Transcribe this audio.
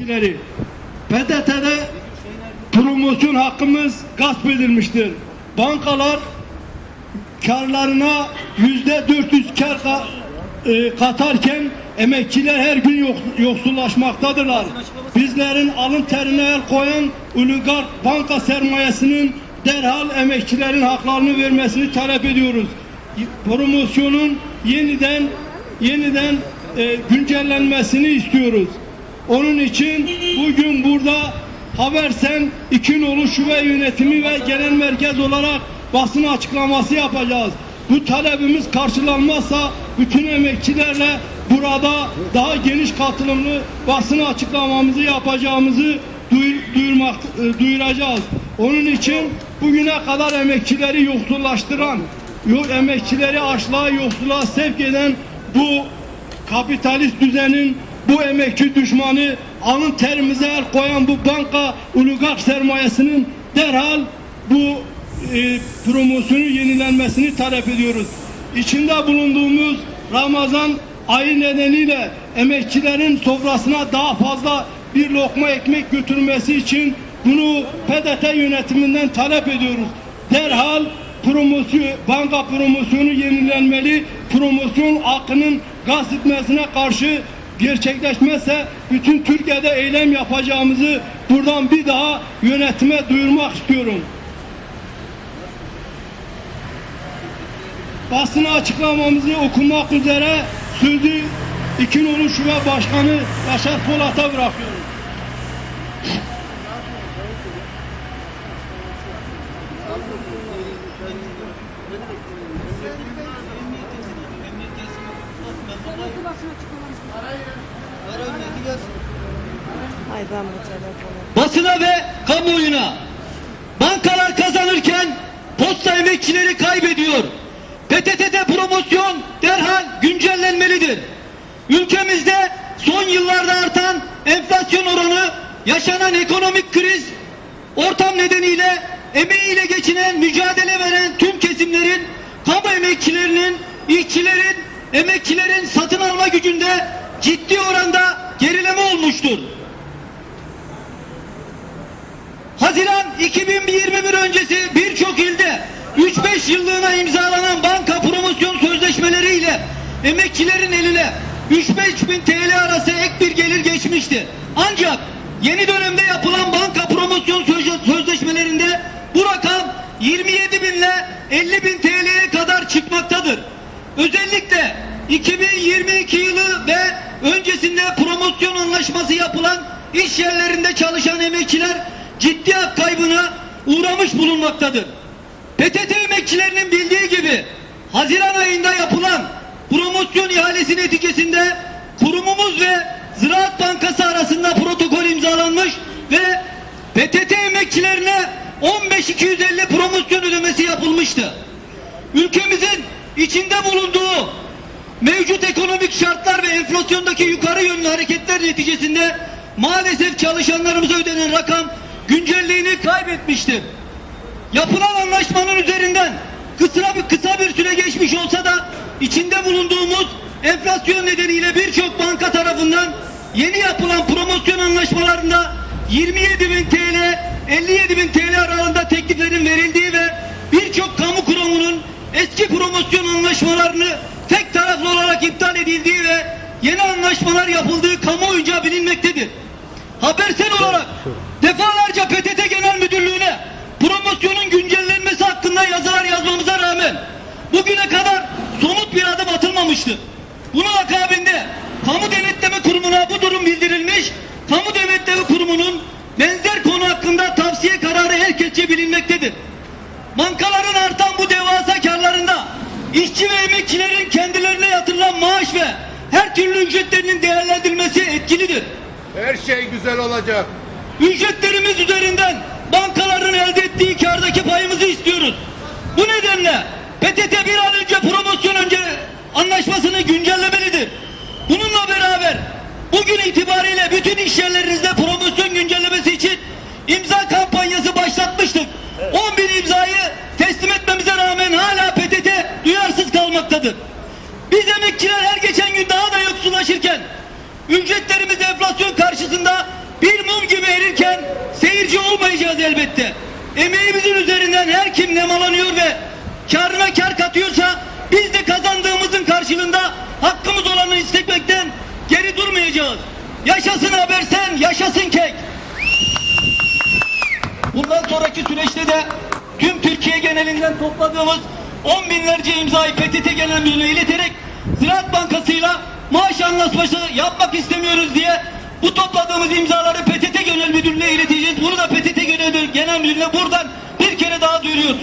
emekçileri. PTT'de promosyon hakkımız gasp edilmiştir. Bankalar karlarına yüzde 400 kar ka- e, katarken emekçiler her gün yok, yoksullaşmaktadırlar. Bizlerin alın terine el koyan oligark banka sermayesinin derhal emekçilerin haklarını vermesini talep ediyoruz. Promosyonun yeniden yeniden e, güncellenmesini istiyoruz. Onun için bugün burada Habersen İkinoğlu Şube Yönetimi ve Genel Merkez olarak basın açıklaması yapacağız. Bu talebimiz karşılanmazsa bütün emekçilerle burada daha geniş katılımlı basın açıklamamızı yapacağımızı duyur, duyurmak, e, duyuracağız. Onun için bugüne kadar emekçileri yoksullaştıran, yok emekçileri açlığa yoksulluğa sevk eden bu kapitalist düzenin bu emekçi düşmanı alın terimize el koyan bu banka oligark sermayesinin derhal bu e, promosyonu yenilenmesini talep ediyoruz. İçinde bulunduğumuz Ramazan ayı nedeniyle emekçilerin sofrasına daha fazla bir lokma ekmek götürmesi için bunu PDT yönetiminden talep ediyoruz. Derhal promosyon, banka promosyonu yenilenmeli. Promosyon hakkının gasp etmesine karşı gerçekleşmezse bütün Türkiye'de eylem yapacağımızı buradan bir daha yönetime duyurmak istiyorum. Basına açıklamamızı okumak üzere sözü İkinoğlu Şube Başkanı Yaşar Polat'a bırakıyorum. Basına ve kamuoyuna bankalar kazanırken posta emekçileri kaybediyor. PTT'de promosyon derhal güncellenmelidir. Ülkemizde son yıllarda artan enflasyon oranı, yaşanan ekonomik kriz, ortam nedeniyle emeğiyle geçinen, mücadele veren tüm kesimlerin, kamu emekçilerinin, işçilerin, emekçilerin satın alma gücünde ciddi oranda gerileme olmuştur. Haziran 2021 öncesi birçok ilde 3-5 yıllığına imzalanan banka promosyon sözleşmeleriyle emekçilerin eline 3-5 bin TL arası ek bir gelir geçmişti. Ancak yeni dönemde yapılan banka promosyon sözle- sözleşmelerinde bu rakam 27 bin ile 50 bin TL'ye kadar çıkmaktadır. Özellikle 2022 yılı ve öncesinde promosyon anlaşması yapılan iş yerlerinde çalışan emekçiler ciddi hak kaybına uğramış bulunmaktadır. PTT emekçilerinin bildiği gibi Haziran ayında yapılan promosyon ihalesi neticesinde kurumumuz ve Ziraat Bankası arasında protokol imzalanmış ve PTT emekçilerine 15.250 promosyon ödemesi yapılmıştı. Ülkemizin içinde bulunduğu mevcut ekonomik şartlar ve enflasyondaki yukarı yönlü hareketler neticesinde maalesef çalışanlarımıza ödenen rakam güncelliğini kaybetmiştir. Yapılan anlaşmanın üzerinden kısa bir, kısa bir süre geçmiş olsa da içinde bulunduğumuz enflasyon nedeniyle birçok banka tarafından yeni yapılan promosyon anlaşmalarında 27 bin TL 57 bin TL aralığında tekliflerin verildiği ve birçok kamu promosyon anlaşmalarını tek taraflı olarak iptal edildiği ve yeni anlaşmalar yapıldığı kamuoyunca bilinmektedir. Habersel olarak defalarca PTT Genel Müdürlüğü'ne promosyonun güncellenmesi hakkında yazılar yazmamıza rağmen bugüne kadar somut bir adım atılmamıştır. Bunun akabinde Kamu Denetleme Kurumu'na bu durum bildirilmiş, Kamu Denetleme Kurumu'nun benzer konu hakkında tavsiye kararı herkesçe bilinmektedir. Bankaların artan bu devasa karlarında işçi ve emekçilerin kendilerine yatırılan maaş ve her türlü ücretlerinin değerlendirilmesi etkilidir. Her şey güzel olacak. Ücretlerimiz üzerinden bankaların elde ettiği kardaki payımızı istiyoruz. Bu nedenle PTT bir an önce promosyon önce anlaşmasını güncellemelidir. Bununla beraber bugün itibariyle bütün Biz emekçiler her geçen gün daha da yoksullaşırken ücretlerimiz enflasyon karşısında izlerken seyirci olmayacağız elbette. Emeğimizin üzerinden her kim nemalanıyor ve karına kar katıyorsa biz de kazandığımızın karşılığında hakkımız olanı istemekten geri durmayacağız. Yaşasın Habersen, yaşasın kek. Bundan sonraki süreçte de tüm Türkiye genelinden topladığımız on binlerce imzayı PTT Genel Müdürlüğü'ne ileterek Ziraat Bankası'yla maaş anlaşması yapmak istemiyoruz diye bu topladığımız imzaları PTT Genel Müdürlüğü'ne ileteceğiz. Bunu da PTT Genel Müdürlüğü'ne buradan bir kere daha duyuruyoruz.